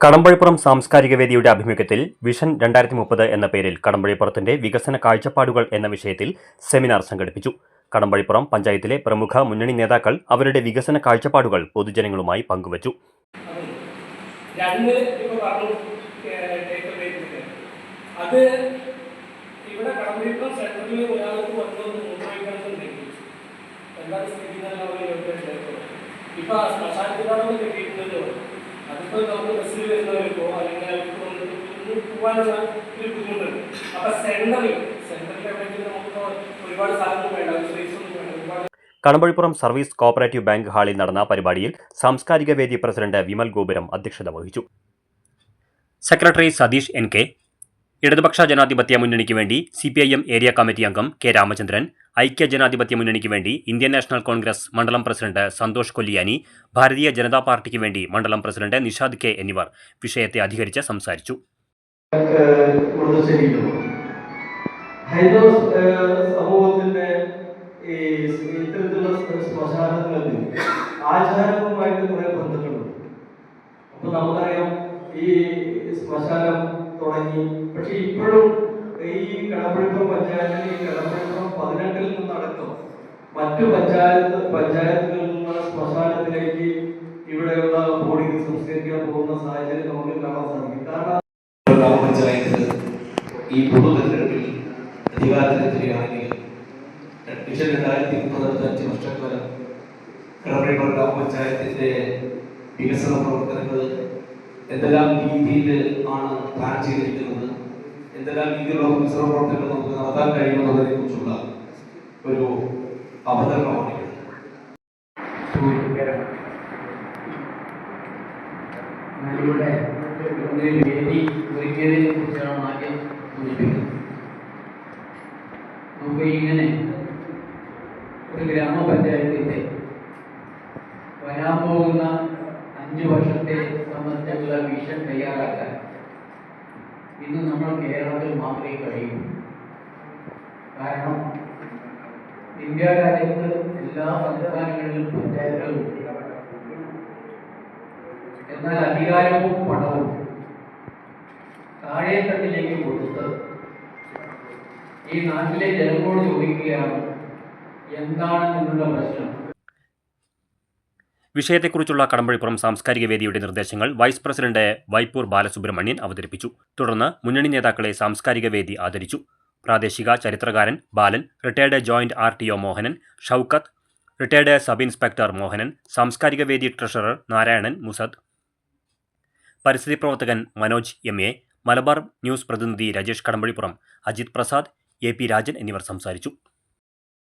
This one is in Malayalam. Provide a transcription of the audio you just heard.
കടമ്പഴിപ്പുറം സാംസ്കാരിക വേദിയുടെ ആഭിമുഖ്യത്തിൽ വിഷൻ രണ്ടായിരത്തി മുപ്പത് എന്ന പേരിൽ കടമ്പഴിപ്പുറത്തിന്റെ വികസന കാഴ്ചപ്പാടുകൾ എന്ന വിഷയത്തിൽ സെമിനാർ സംഘടിപ്പിച്ചു. കടമ്പഴിപ്പുറം പഞ്ചായത്തിലെ പ്രമുഖ മുന്നണി നേതാക്കൾ അവരുടെ വികസന കാഴ്ചപ്പാടുകൾ പൊതുജനങ്ങളുമായി പങ്കുവച്ചു. അത് ഇവിടെ കടമ്പിപ്പം സെൻട്രലിൽ ഇപ്പൊ ആ ശ്മശാനത്തിലാണ് കിട്ടിയിട്ടുണ്ടല്ലോ അതിപ്പോ നമുക്ക് ബസ്സിൽ വരുന്നവർക്കോ അല്ലെങ്കിൽ പോകാനുള്ള ഒരു ബുദ്ധിമുട്ടുണ്ട് അപ്പൊ സെന്ററിൽ സെന്ററിൽ നമുക്ക് ഒരുപാട് സാധനങ്ങൾ വേണ്ട കടമ്പഴിപ്പുറം സർവീസ് കോപ്പറേറ്റീവ് ബാങ്ക് ഹാളിൽ നടന്ന പരിപാടിയിൽ സാംസ്കാരിക വേദി പ്രസിഡന്റ് വിമൽ ഗോപുരം അധ്യക്ഷത വഹിച്ചു. സെക്രട്ടറി സതീഷ് എൻ കെ ഇടതുപക്ഷ ജനാധിപത്യ മുന്നണിക്ക് വേണ്ടി സി ഏരിയ കമ്മിറ്റി അംഗം കെ രാമചന്ദ്രൻ ഐക്യ ജനാധിപത്യ മുന്നണിക്ക് വേണ്ടി ഇന്ത്യൻ നാഷണൽ കോൺഗ്രസ് മണ്ഡലം പ്രസിഡന്റ് സന്തോഷ് കൊല്ലിയാനി ഭാരതീയ ജനതാ പാർട്ടിക്ക് വേണ്ടി മണ്ഡലം പ്രസിഡന്റ് നിഷാദ് കെ എന്നിവർ വിഷയത്തെ അധികരിച്ച് സംസാരിച്ചു. സമൂഹത്തിന്റെ ഈ ഇത്തരത്തിലുള്ള ശ്മ- ശ്മശാനങ്ങൾക്ക് ആചാരവുമായിട്ട് കുറെ ബന്ധങ്ങളുണ്ട്. അപ്പൊ നമുക്കറിയാം ഈ ശ്മശാനം തുടങ്ങി. പക്ഷെ ഇപ്പോഴും ഈ കടപ്പുഴപ്പുറം പഞ്ചായത്തിൽ ഈ കടപ്പുഴപ്പുറം നിന്നടക്കം മറ്റു പഞ്ചായത്ത് പഞ്ചായത്തുകളിൽ നിന്നുള്ള ശ്മശാനത്തിലേക്ക് ഇവിടെയുള്ള ബോഡികൾ സംസ്കരിക്കാൻ പോകുന്ന സാഹചര്യം നമുക്ക് കാണാൻ സാധിക്കും. കാരണം ഗ്രാമപഞ്ചായത്ത് ഈ പൊതു തെരഞ്ഞെടുപ്പിൽ അധികാരത്തിലെത്തുകയാണെങ്കിൽ വിഷൻ രണ്ടായിരത്തി മുപ്പത്തഞ്ച് വർഷക്കാലം കടപ്പുറം ഗ്രാമപഞ്ചായത്തിന്റെ വികസന പ്രവർത്തനങ്ങൾ എന്തെല്ലാം രീതിയിൽ ആണ് പ്ലാൻ ചെയ്തിരിക്കുന്നത് എന്തെല്ലാം രീതിയിലുള്ള വികസന പ്രവർത്തനങ്ങൾ നമുക്ക് നടത്താൻ കഴിയുമെന്നതിനെ കുറിച്ചുള്ള ഒരു അവതരണമാണ് ഒരു വേദി ഒരുക്കിയതിനെ കുറിച്ചാണ് ആദ്യം സൂചിപ്പിക്കുന്നത്. നമുക്ക് ഇങ്ങനെ ഒരു ഗ്രാമപഞ്ചായത്തിന്റെ വരാൻ പോകുന്ന അഞ്ച് വർഷത്തെ സംബന്ധിച്ചുള്ള വിഷൻ തയ്യാറാക്കാൻ ഇന്ന് നമ്മൾ കേരളത്തിൽ മാത്രമേ കഴിയൂ. കാരണം ഇന്ത്യ രാജ്യത്ത് എല്ലാ സംസ്ഥാനങ്ങളിലും പഞ്ചായത്തുകളുണ്ട് എന്നാൽ അധികാരവും പണവും താഴെ തട്ടിലേക്ക് കൊടുത്ത് ഈ നാട്ടിലെ ജനങ്ങളോട് ചോദിക്കുകയാണ് എന്താണ് നിങ്ങളുടെ പ്രശ്നം? വിഷയത്തെക്കുറിച്ചുള്ള കടമ്പഴിപ്പുറം സാംസ്കാരിക വേദിയുടെ നിർദ്ദേശങ്ങൾ വൈസ് പ്രസിഡന്റ് വൈപ്പൂർ ബാലസുബ്രഹ്മണ്യൻ അവതരിപ്പിച്ചു. തുടർന്ന് മുന്നണി നേതാക്കളെ സാംസ്കാരിക വേദി ആദരിച്ചു. പ്രാദേശിക ചരിത്രകാരൻ Balan retired joint R T O Mohanan Shoukath retired sub inspector Mohanan സാംസ്കാരിക വേദി ട്രഷറർ നാരായണൻ മുസദ്. പരിസ്ഥിതി പ്രവർത്തകൻ Manoj M A Malabar news പ്രതിനിധി രാജേഷ് കടമ്പഴിപ്പുറം അജിത് പ്രസാദ് എ പി രാജൻ എന്നിവർ സംസാരിച്ചു.